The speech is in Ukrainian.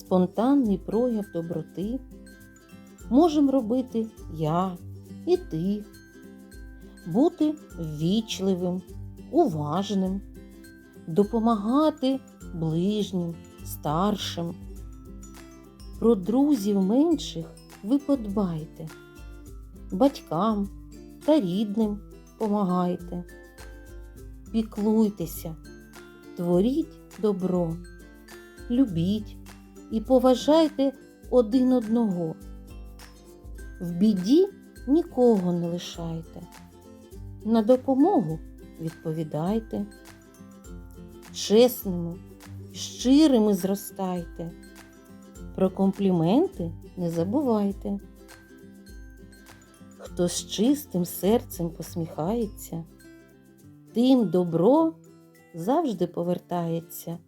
спонтанний прояв доброти. Можемо робити я і ти, бути ввічливим, уважним, допомагати ближнім, старшим. Про друзів менших ви подбайте, батькам та рідним помагайте. Піклуйтеся, творіть добро, любіть і поважайте один одного. В біді нікого не лишайте. На допомогу відповідайте. Чесними, щирими зростайте. Про компліменти не забувайте. Хто з чистим серцем посміхається, тим добро завжди повертається.